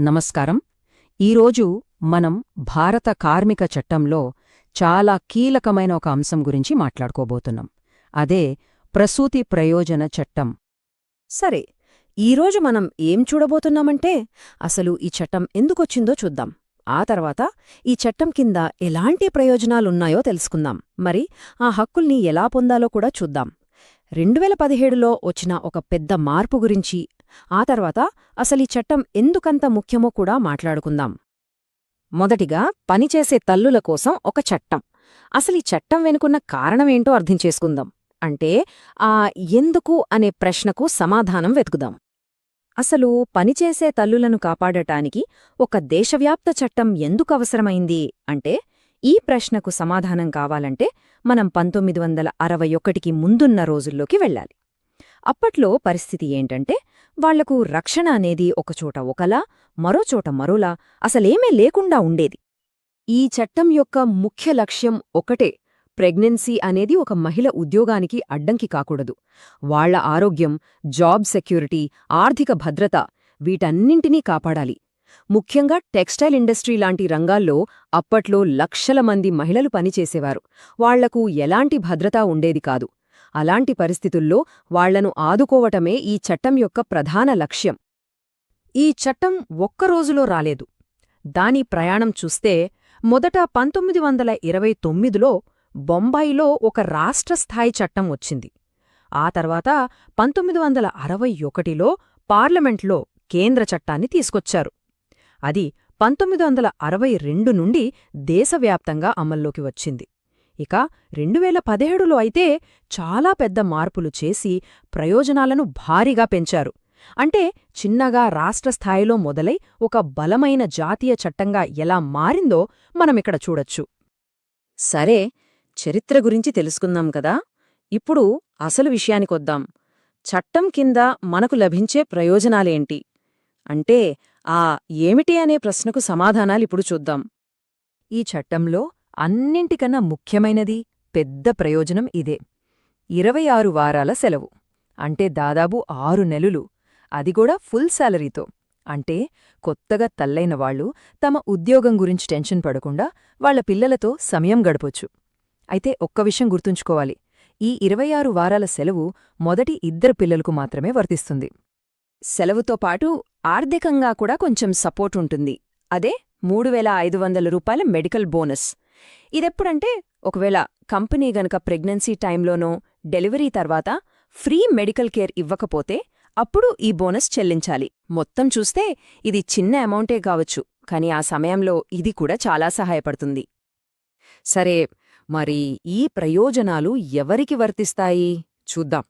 నమస్కారం. ఈరోజు మనం భారత కార్మిక చట్టంలో చాలా కీలకమైన ఒక అంశం గురించి మాట్లాడుకోబోతున్నాం. అదే ప్రసూతి ప్రయోజన చట్టం. సరే ఈరోజు మనం ఏం చూడబోతున్నామంటే అసలు ఈ చట్టం ఎందుకొచ్చిందో చూద్దాం. ఆ తర్వాత ఈ చట్టం కింద ఎలాంటి ప్రయోజనాలున్నాయో తెలుసుకుందాం. మరి ఆ హక్కుల్ని ఎలా పొందాలో కూడా చూద్దాం. రెండువేల పదిహేడులో వచ్చిన ఒక పెద్ద మార్పు గురించి ఆ తర్వాత అసలీ చట్టం ఎందుకంత ముఖ్యమో కూడా మాట్లాడుకుందాం. మొదటిగా పనిచేసే తల్లుల కోసం ఒక చట్టం. అసలీ చట్టం వెనుకున్న కారణమేంటో అర్థం చేసుకుందాం. అంటే ఆ ఎందుకు అనే ప్రశ్నకు సమాధానం వెతుకుదాం. అసలు పనిచేసే తల్లులను కాపాడటానికి ఒక దేశవ్యాప్త చట్టం ఎందుకు అవసరమైంది? అంటే ఈ ప్రశ్నకు సమాధానం కావాలంటే మనం పంతొమ్మిది వందల అరవై ఒకటికి ముందున్న రోజుల్లోకి వెళ్ళాలి. అప్పట్లో పరిస్థితి ఏంటంటే వాళ్ళకు రక్షణ అనేది ఒకచోట ఒకలా మరోచోట మరోలా అసలేమీ లేకుండా ఉండేది. ఈ చట్టం యొక్క ముఖ్య లక్ష్యం ఒకటే ప్రెగ్నెన్సీ అనేది ఒక మహిళ ఉద్యోగానికి అడ్డంకి కాకూడదు. వాళ్ళ ఆరోగ్యం జాబ్ సెక్యూరిటీ ఆర్థిక భద్రత వీటన్నింటినీ కాపాడాలి. ముఖ్యంగా టెక్స్టైల్ ఇండస్ట్రీ లాంటి రంగాల్లో అప్పట్లో లక్షల మంది మహిళలు పనిచేసేవారు. వాళ్ళకు ఎలాంటి భద్రత ఉండేది కాదు. అలాంటి పరిస్థితుల్లో వాళ్ళను ఆదుకోవటమే ఈ చట్టం యొక్క ప్రధాన లక్ష్యం. ఈ చట్టం ఒక్కరోజులో రాలేదు. దాని ప్రయాణం చూస్తే మొదట పంతొమ్మిది వందల ఇరవై తొమ్మిదిలో బొంబాయిలో ఒక రాష్ట్రస్థాయి చట్టం వచ్చింది. ఆ తర్వాత పంతొమ్మిది వందల అరవై ఒకటిలో పార్లమెంట్లో కేంద్ర చట్టాన్ని తీసుకొచ్చారు. అది పంతొమ్మిది వందల అరవై రెండు నుండి దేశవ్యాప్తంగా అమల్లోకి వచ్చింది. ఇక రెండువేల పదిహేడులో అయితే చాలా పెద్ద మార్పులు చేసి ప్రయోజనాలను భారీగా పెంచారు. అంటే చిన్నగా రాష్ట్రస్థాయిలో మొదలై ఒక బలమైన జాతీయ చట్టంగా ఎలా మారిందో మనమిక్కడ చూడొచ్చు. సరే చరిత్ర గురించి తెలుసుకుందాం కదా? ఇప్పుడు అసలు విషయానికొద్దాం చట్టం కింద మనకు లభించే ప్రయోజనాలేంటి? అంటే ఆ ఏమిటి అనే ప్రశ్నకు సమాధానాలిప్పుడు చూద్దాం. ఈ చట్టంలో అన్నింటికన్నా ముఖ్యమైనది పెద్ద ప్రయోజనం ఇదే. ఇరవై ఆరు వారాల సెలవు. అంటే దాదాపు ఆరు నెలలు. అదిగూడా ఫుల్ శాలరీతో అంటే కొత్తగా తల్లైన వాళ్ళు తమ ఉద్యోగం గురించి టెన్షన్ పడకుండా వాళ్ళ పిల్లలతో సమయం గడపొచ్చు. అయితే ఒక్క విషయం గుర్తుంచుకోవాలి. ఈ ఇరవై ఆరు వారాల సెలవు మొదటి ఇద్దరు పిల్లలకు మాత్రమే వర్తిస్తుంది. సెలవుతో పాటు ఆర్థికంగా కూడా కొంచెం సపోర్ట్ ఉంటుంది. అదే మూడు వేల ఐదు వందల రూపాయల మెడికల్ బోనస్. ఇదెప్పుడంటే ఒకవేళ కంపెనీ గనక ప్రెగ్నెన్సీ టైంలోనో డెలివరీ తర్వాత ఫ్రీ మెడికల్ కేర్ ఇవ్వకపోతే అప్పుడు ఈ బోనస్ చెల్లించాలి. మొత్తం చూస్తే ఇది చిన్న అమౌంటే కావచ్చు కాని ఆ సమయంలో ఇది కూడా చాలా సహాయపడుతుంది. సరే మరి ఈ ప్రయోజనాలు ఎవరికి వర్తిస్తాయి? చూద్దాం.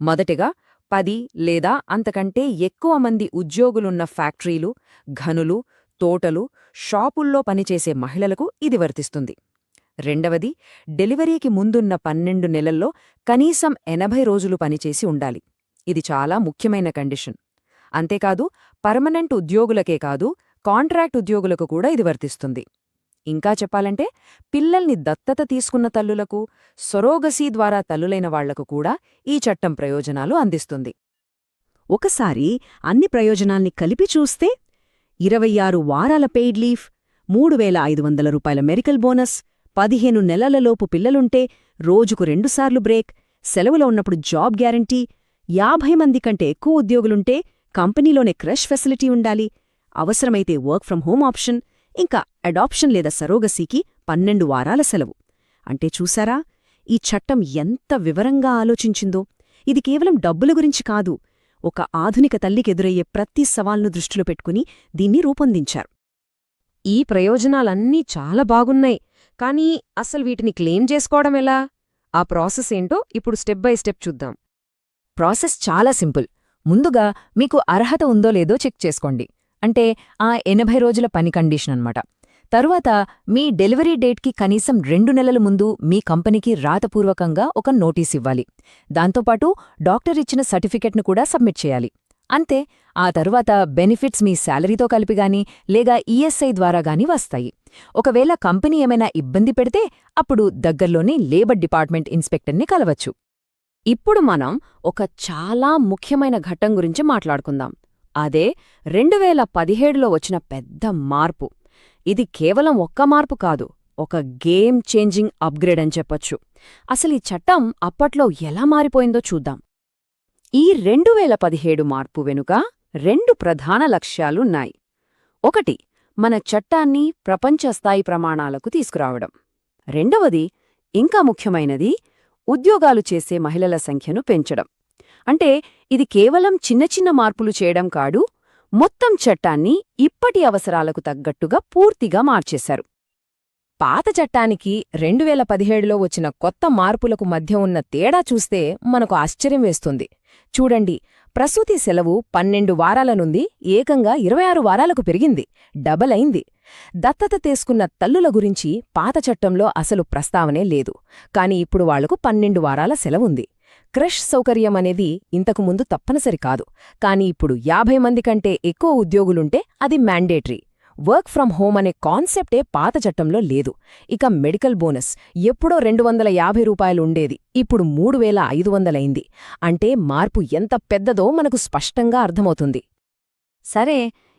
మొదటిగా పది లేదా అంతకంటే ఎక్కువ మంది ఉద్యోగులున్న ఫ్యాక్టరీలు ఘనులు తోటలు షాపుల్లో పనిచేసే మహిళలకు ఇది వర్తిస్తుంది. రెండవది డెలివరీకి ముందున్న పన్నెండు నెలల్లో కనీసం ఎనభై రోజులు పనిచేసి ఉండాలి. ఇది చాలా ముఖ్యమైన కండిషన్. అంతేకాదు పర్మనెంట్ ఉద్యోగులకే కాదు కాంట్రాక్ట్ ఉద్యోగులకు కూడా ఇది వర్తిస్తుంది. ఇంకా చెప్పాలంటే పిల్లల్ని దత్తత తీసుకున్న తల్లులకు సొరోగసీ ద్వారా తల్లులైన వాళ్ళకు కూడా ఈ చట్టం ప్రయోజనాలు అందిస్తుంది. ఒకసారి అన్ని ప్రయోజనాల్ని కలిపి చూస్తే ఇరవై ఆరు వారాల పెయిడ్ లీఫ్ మూడు వేల ఐదు వందల రూపాయల మెడికల్ బోనస్ పదిహేను నెలలలోపు పిల్లలుంటే రోజుకు రెండుసార్లు బ్రేక్ సెలవులో ఉన్నప్పుడు జాబ్ గ్యారంటీ యాభై మంది కంటే ఎక్కువ ఉద్యోగులుంటే కంపెనీలోనే క్రష్ ఫెసిలిటీ ఉండాలి. అవసరమైతే వర్క్ ఫ్రం హోమ్ ఆప్షన్ ఇంకా అడాప్షన్ లేదా సరోగసీకి పన్నెండు వారాల సెలవు. అంటే చూసారా ఈ చట్టం ఎంత వివరంగా ఆలోచించిందో. ఇది కేవలం డబ్బుల గురించి కాదు ఒక ఆధునిక తల్లికెదురయ్యే ప్రతి సవాల్ను దృష్టిలో పెట్టుకుని దీన్ని రూపొందించారు. ఈ ప్రయోజనాలన్నీ చాలా బాగున్నాయి కానీ అసలు వీటిని క్లెయిమ్ చేసుకోవడం ఎలా? ఆ ప్రాసెస్ ఏంటో ఇప్పుడు స్టెప్ బై స్టెప్ చూద్దాం. ప్రాసెస్ చాలా సింపుల్. ముందుగా మీకు అర్హత ఉందో లేదో చెక్ చేసుకోండి. అంటే ఆ ఎనభై రోజుల పని కండిషన్ అన్నమాట. తరువాత మీ డెలివరీ డేట్కి కనీసం రెండు నెలల ముందు మీ కంపెనీకి రాతపూర్వకంగా ఒక నోటీస్ ఇవ్వాలి. దాంతోపాటు డాక్టర్ ఇచ్చిన సర్టిఫికెట్ను కూడా సబ్మిట్ చేయాలి. అంతే ఆ తరువాత బెనిఫిట్స్ మీ శాలరీతో కలిపిగాని లేదా ఈఎస్ఐ ద్వారా గాని వస్తాయి. ఒకవేళ కంపెనీ ఏమైనా ఇబ్బంది పెడితే అప్పుడు దగ్గర్లోని లేబర్ డిపార్ట్మెంట్ ఇన్స్పెక్టర్ని కలవచ్చు. ఇప్పుడు మనం ఒక చాలా ముఖ్యమైన ఘట్టం గురించి మాట్లాడుకుందాం. అదే రెండు వేల పదిహేడులో వచ్చిన పెద్ద మార్పు. ఇది కేవలం ఒక్క మార్పు కాదు ఒక గేమ్ చేంజింగ్ అప్గ్రేడ్ అని చెప్పొచ్చు. అసలు ఈ చట్టం అప్పట్లో ఎలా మారిపోయిందో చూద్దాం. ఈ రెండు వేల పదిహేడు మార్పు వెనుక రెండు ప్రధాన లక్ష్యాలున్నాయి. ఒకటి మన చట్టాన్ని ప్రపంచస్థాయి ప్రమాణాలకు తీసుకురావడం. రెండవది ఇంకా ముఖ్యమైనది ఉద్యోగాలు చేసే మహిళల సంఖ్యను పెంచడం. అంటే ఇది కేవలం చిన్న చిన్న మార్పులు చేయడం కాదు మొత్తం చట్టాన్ని ఇప్పటి అవసరాలకు తగ్గట్టుగా పూర్తిగా మార్చేశారు. పాత చట్టానికి రెండు వేల పదిహేడులో వచ్చిన కొత్త మార్పులకు మధ్య ఉన్న తేడా చూస్తే మనకు ఆశ్చర్యం వేస్తుంది. చూడండి ప్రసూతి సెలవు పన్నెండు వారాల నుండి ఏకంగా ఇరవై ఆరు వారాలకు పెరిగింది డబల్ అయింది. దత్తత తీసుకున్న తల్లుల గురించి పాత చట్టంలో అసలు ప్రస్తావనే లేదు. కాని ఇప్పుడు వాళ్ళకు పన్నెండు వారాల సెలవుంది. క్రష్ సౌకర్యం అనేది ఇంతకు ముందు తప్పనిసరి కాదు. కాని ఇప్పుడు యాభై మంది కంటే ఎక్కువ ఉద్యోగులుంటే అది మ్యాండేటరీ. వర్క్ ఫ్రం హోమ్ అనే కాన్సెప్టే పాత చట్టంలో లేదు. ఇక మెడికల్ బోనస్ ఎప్పుడో రెండు వందల యాభై రూపాయలు ఉండేది. ఇప్పుడు మూడు వేల ఐదు వందలైంది అంటే మార్పు ఎంత పెద్దదో మనకు స్పష్టంగా అర్థమవుతుంది. సరే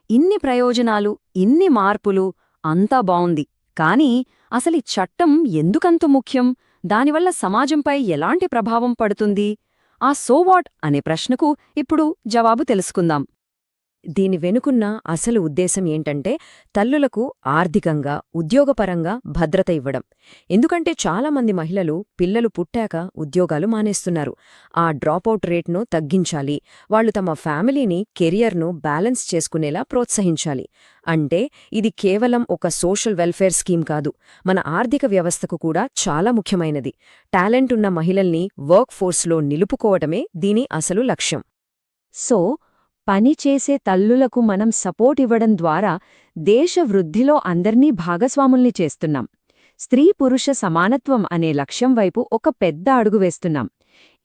ఇన్ని ప్రయోజనాలు ఇన్ని మార్పులు అంతా బావుంది. కానీ అసలు ఈ చట్టం ఎందుకంత ముఖ్యం? దానివల్ల సమాజంపై ఎలాంటి ప్రభావం పడుతుంది? ఆ సోవాట్ అనే ప్రశ్నకు ఇప్పుడు జవాబు తెలుసుకుందాం. దీని వెనుకున్న అసలు ఉద్దేశం ఏంటంటే తల్లులకు ఆర్థికంగా ఉద్యోగపరంగా భద్రత ఇవ్వడం. ఎందుకంటే చాలామంది మహిళలు పిల్లలు పుట్టాక ఉద్యోగాలు మానేస్తున్నారు. ఆ డ్రాపౌట్ రేట్ను తగ్గించాలి. వాళ్ళు తమ ఫ్యామిలీని కెరియర్ను బ్యాలెన్స్ చేసుకునేలా ప్రోత్సహించాలి. అంటే ఇది కేవలం ఒక సోషల్ వెల్ఫేర్ స్కీమ్ కాదు. మన ఆర్థిక వ్యవస్థకు కూడా చాలా ముఖ్యమైనది. టాలెంట్ ఉన్న మహిళల్ని వర్క్ ఫోర్స్లో నిలుపుకోవటమే దీని అసలు లక్ష్యం. సో పనిచేసే తల్లులకు మనం సపోర్ట్ ఇవ్వడం ద్వారా దేశ వృద్ధిలో అందర్నీ భాగస్వాముల్ని చేస్తున్నాం. స్త్రీ పురుష సమానత్వం అనే లక్ష్యం వైపు ఒక పెద్ద అడుగు వేస్తున్నాం.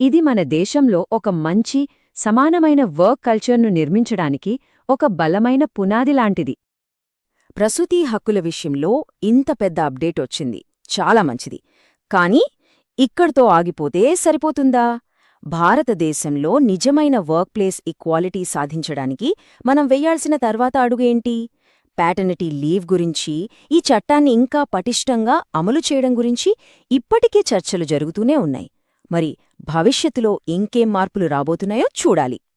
ఇది మన దేశంలో ఒక మంచి సమానమైన వర్క్ కల్చర్ను నిర్మించడానికి ఒక బలమైన పునాది లాంటిది. ప్రసూతి హక్కుల విషయంలో ఇంత పెద్ద అప్డేట్ వచ్చింది. చాలా మంచిది. కానీ ఇక్కడితో ఆగిపోతే సరిపోతుందా? భారతదేశంలో నిజమైన వర్క్ ప్లేస్ ఈక్వాలిటీ సాధించడానికి మనం వెయ్యాల్సిన తర్వాత అడుగేంటి ప్యాటర్నిటీ లీవ్ గురించి ఈ చట్టాన్ని ఇంకా పటిష్టంగా అమలు చేయడం గురించి ఇప్పటికే చర్చలు జరుగుతూనే ఉన్నాయి. మరి భవిష్యత్తులో ఇంకేం మార్పులు రాబోతున్నాయో చూడాలి.